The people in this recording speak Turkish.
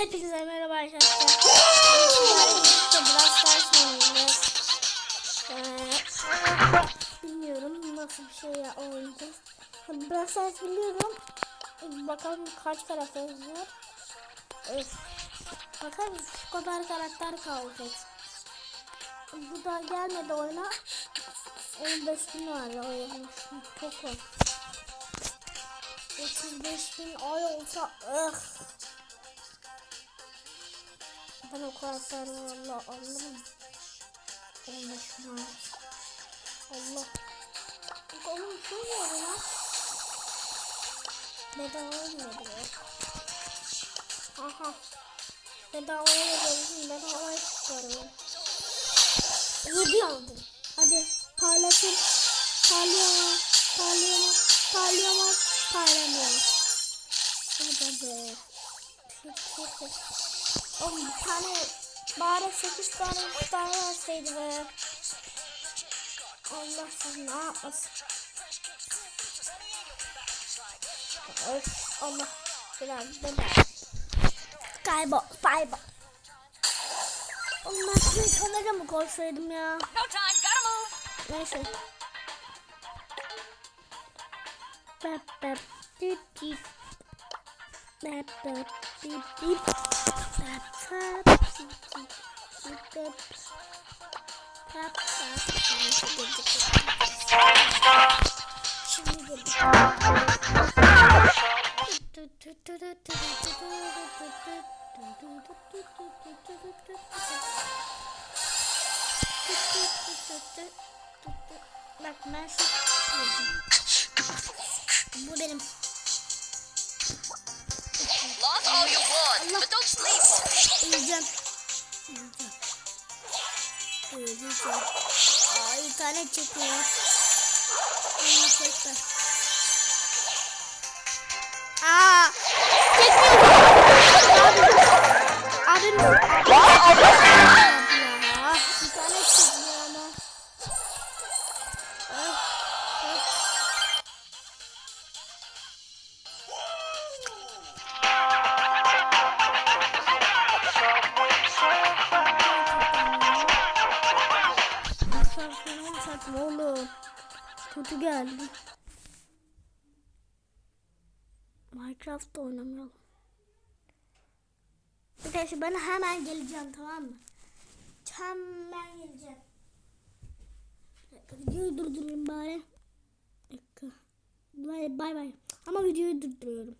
Hepinize merhaba arkadaşlar. Brawl Stars oynayacağız. Ee, bilmiyorum nasıl bir şey ya oynayacağız. Stars biliyorum. Bakalım kaç karakterimiz var. Bakalım şu kadar karakter kalacak. Bu da gelmedi oyuna. 15 bin var oyun. Çok var. 35 bin ay olsa ıh. Ben o karakter valla anlamadım. Anlaşmaz. Allah. Bak oğlum şöyle lan. Bedava olmadı ya. Aha. Bedavaya yazalım. Bedavaya çıkarım. Yedi aldım. Hadi parlatın. Parlıyor. Parlıyor. Parlıyor. Parlamıyor. Hadi be. Çok çok çok. 10 tane bari 8 tane 3 tane verseydi Oh Allah sizi ne yapmasın. Öf Allah. my deme. Kaybol kaybol. Allah sizi kenara mı koysaydım ya? Neyse. Bep bep. Düt düt. Bak ben şu Bu benim. Öleceğim. Öleceğim. Öleceğim. Aa internet çekiyor. Allah bekler. Aa! Çekmiyor. Abim. Abim. Ya, Saçma saçma oğlum. Kötü geldi. Minecraft oynamayalım. Arkadaşlar ben hemen geleceğim tamam mı? Hemen geleceğim. Videoyu durdurayım bari. Bay. bay. Ama videoyu durduruyorum.